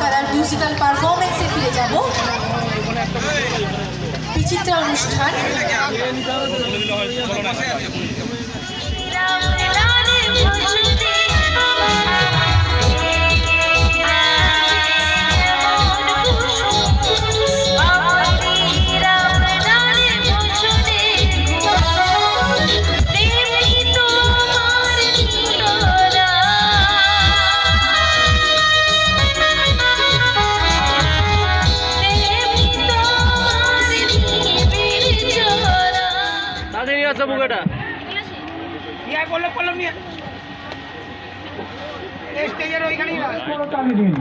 Colour musical পারফরমেন্সে ফিরে যাব। বিচিত্রা অনুষ্ঠান। ইয়া করল কলম নিয়ে। এই স্টেজের ওইখানেই রাখ। দিন।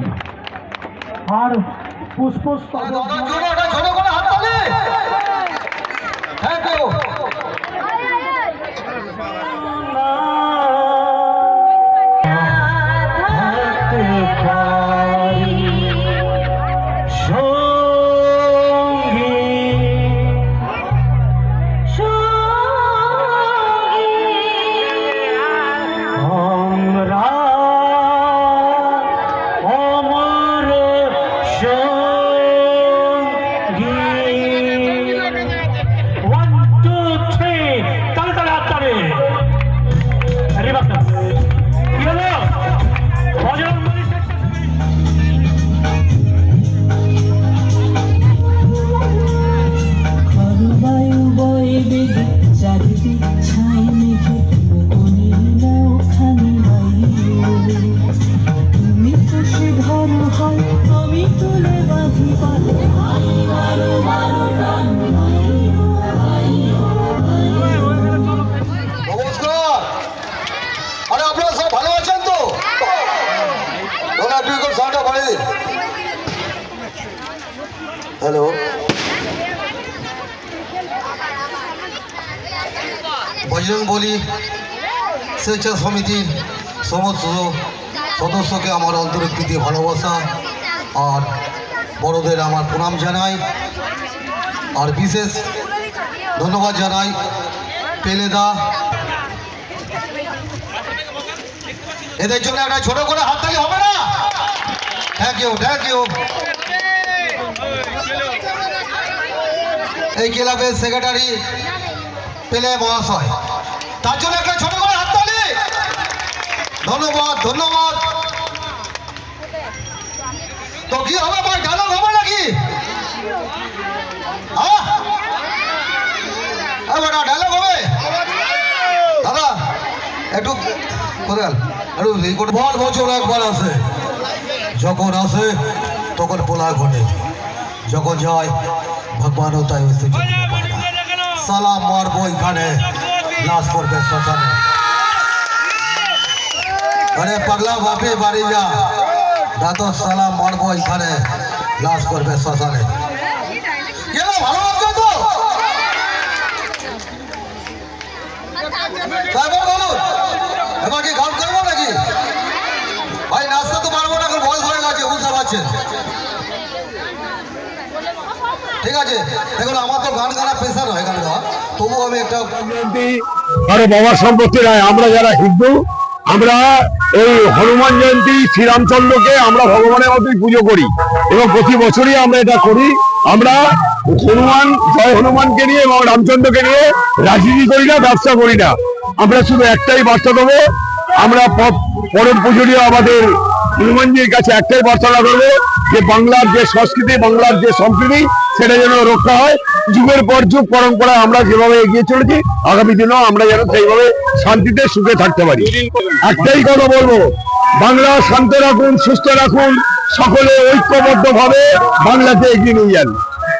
আর পুষ্পস্তবক আমরা তো হয়, আমি তুলে বাঁধি পাল মারো মারো টান হ্যালো। বজরং বলি স্বেচ্ছা সমিতির সমস্ত সদস্যকে আমার অন্তরীক্ষ দিয়ে ভালোবাসা, আর বড়দের আমার প্রণাম জানাই। আর বিশেষ ধন্যবাদ জানাই পেলেদা। এদের জন্য একটা ছোট করে হাত তালি হবে না? থ্যাংক ইউ থ্যাংক ইউ এই ক্লাবের সেক্রেটারি পেলে মহাশয়। তার জন্য একটা ছোট ধন্যবাদ ধন্যবাদ। তো কি হবে ভাই ডায়লগ হবে নাকি? ডায়লগ হবে? দাদা একটু আন। একটু বল বছর একবার আসে। যখন আসে তখন পোলা ঘটে যখন যায় ভগবানও তাই সালাম মারবো এখানে। লাশ পড়বে শ্মশানে আরে পাগলা বাপি বাড়ি যা। দাদু সালাম মারবো এখানে। লাশ পড়বে শ্মশানে। লাগছে তো? করব পারব না, এখন বয়স হয়ে গেছে ঠিক আছে, দেখুন, আমার তো গান গানা পেশা নয় গান গাওয়া তবু আমি একটা কারও বাবার সম্পত্তি আমরা যারা হিন্দু আমরা এই হনুমান জয়ন্তী শ্রীরামচন্দ্রকে আমরা ভগবানের মতোই পুজো করি এবং প্রতি বছরই আমরা এটা করি। আমরা হনুমান, জয় হনুমানকে নিয়ে এবং রামচন্দ্রকে নিয়ে রাজনীতি করি না, ব্যবসা করি না। আমরা শুধু একটাই বার্তা দেবো, আমরা পরম পুজোরীয় আমাদের হনুমানজির কাছে একটাই বার্তা করব যে বাংলার যে সংস্কৃতি, বাংলার যে সম্প্রীতি, সেটা যেন রক্ষা হয়। যুগের পর যুগ, পরম্পরা আমরা যেভাবে এগিয়ে চলেছি, আগামী দিনেও আমরা যেন সেইভাবে শান্তিতে সুখে থাকতে পারি। একটাই কথা বলব, বাংলা শান্ত রাখুন, সুস্থ রাখুন, সকলে ঐক্যবদ্ধ ভাবে বাংলাকে এগিয়ে নিয়ে যান।